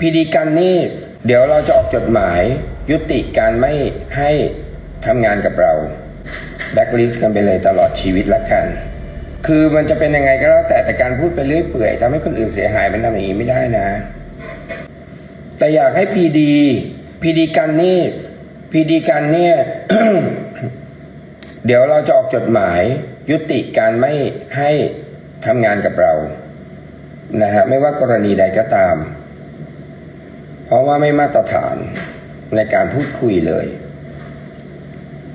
พีดีกันนี่เดี๋ยวเราจะออกจดหมายยุติการไม่ให้ทำงานกับเราแบ็กลิสกันไปเลยตลอดชีวิตละกัน คือมันจะเป็นยังไงก็แล้วแต่แต่การพูดไปเรื่อยเปื่อยทำให้คนอื่นเสียหายมันทำอย่างนี้ไม่ได้นะ แต่อยากให้พีดีพีดีกันนี่พีดีกันเนี่ยเดี๋ยวเราจะออกจดหมายยุติการไม่ให้ทำงานกับเรานะฮะไม่ว่ากรณีใดก็ตาม เพราะว่าไม่มาตรฐานในการพูดคุยเลย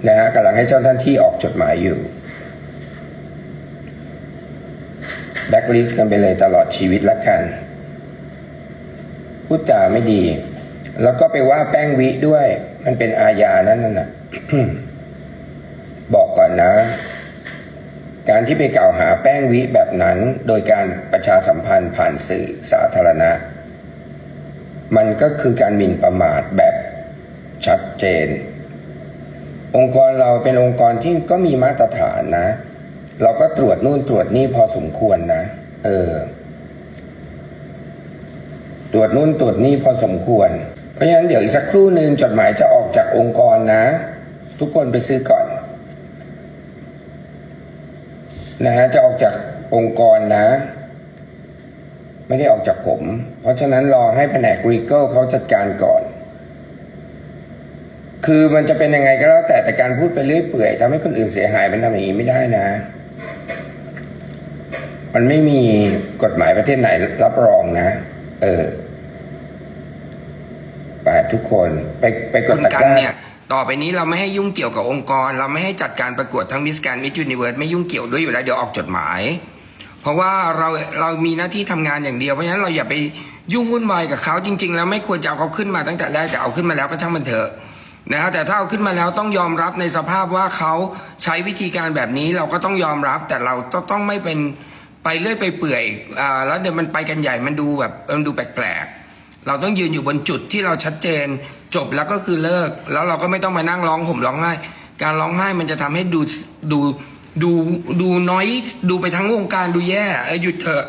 นะฮะกำลังให้เจ้าหน้าที่ออกจดหมายอยู่แบ็กลิสกันไปเลยตลอดชีวิตละกัน พูดจาไม่ดี แล้วก็ไปว่าแป้งวิด้วย มันเป็นอาญานั่นน่ะบอกก่อนนะ การที่ไปกล่าวหาแป้งวิแบบนั้น โดยการประชาสัมพันธ์ผ่านสื่อสาธารณะ มันก็คือการหมิ่นประมาทแบบชัดเจน องค์กรเราเป็นองค์กรที่ก็มีมาตรฐานนะ เราก็ตรวจนู่นตรวจนี่พอสมควรนะ เออ ตรวจนู่นตรวจนี่พอสมควร เพราะฉะนั้นเดี๋ยวอีกสักครู่หนึ่งจดหมายจะออกจากองค์กรนะ ทุกคนไปซื้อก่อนนะฮะจะออกจากองค์กรนะ ไม่ได้ออกจากผม เพราะฉะนั้นรอให้แผนกรีเกิลเขาจัดการก่อน คือมันจะเป็นยังไงก็แล้วแต่แต่การพูดไปเรื่อยเปื่อยทำให้คนอื่นเสียหายมันทำอย่างนี้ไม่ได้นะ มันไม่มีกฎหมายประเทศไหนรับรองนะ เออไปทุกคนไปไปกดตะกร้าเนี่ยต่อไปนี้เราไม่ให้ยุ่งเกี่ยวกับองค์กร เราไม่ให้จัดการประกวดทั้งมิสแกนมิ s ยูนิเวิร์สไม่ยุ่งเกี่ยวด้วยอยู่แล้วเดี๋ยวออกจดหมาย เพราะว่าเราเรามีหน้าที่ทำงานอย่างเดียวเพราะฉะนั้นเราอย่าไปยุ่งวุ่นวายกับเขาจริง ๆ แล้วไม่ควรจะเอาเขาขึ้นมาตั้งแต่แรกแต่เอาขึ้นมาแล้วก็ช่างมันเถอะนะฮะแต่ถ้าเอาขึ้นมาแล้วต้องยอมรับในสภาพว่าเขาใช้วิธีการแบบนี้เราก็ต้องยอมรับ แต่เราต้องต้องไม่เป็นไปเรื่อยไปเปื่อยอ่าแล้วเดี๋ยวมันไปกันใหญ่มันดูแบบมันดูแปลกๆเราต้องยืนอยู่บนจุดที่เราชัดเจน จบแล้วก็คือเลิก แล้วเราก็ไม่ต้องมานั่งร้องห่มร้องไห้ การร้องไห้มันจะทำให้ดูดู ดูดูน้อยดูไปทั้งวงการดูแย่เออหยุดเถอะ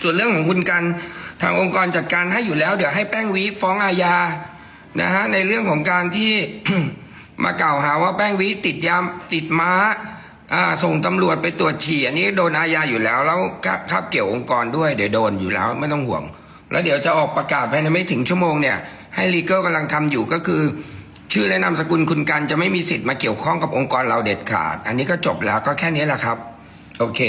ส่วนเรื่องของคุณกันทางองค์กรจัดการให้อยู่แล้ว เดี๋ยวให้แป้งวีฟ้องอาญานะฮะในเรื่องของการที่มากล่าวหาว่าแป้งวีติดยามติดม้าอ่าส่งตำรวจไปตรวจฉี่อันนี้โดนอาญาอยู่แล้วแล้วคาบเกี่ยวองค์กรด้วยเดี๋ยวโดนอยู่แล้วไม่ต้องห่วง แล้วเดี๋ยวจะออกประกาศภายในไม่ถึงชั่วโมงเนี่ยให้ลีเกอร์กำลังทำอยู่ก็คือ ชื่อและนามสกุลคุณกันจะไม่มีสิทธิ์มาเกี่ยวข้องกับองค์กรเราเด็ดขาด อันนี้ก็จบแล้วก็แค่นี้แหละครับ โอเค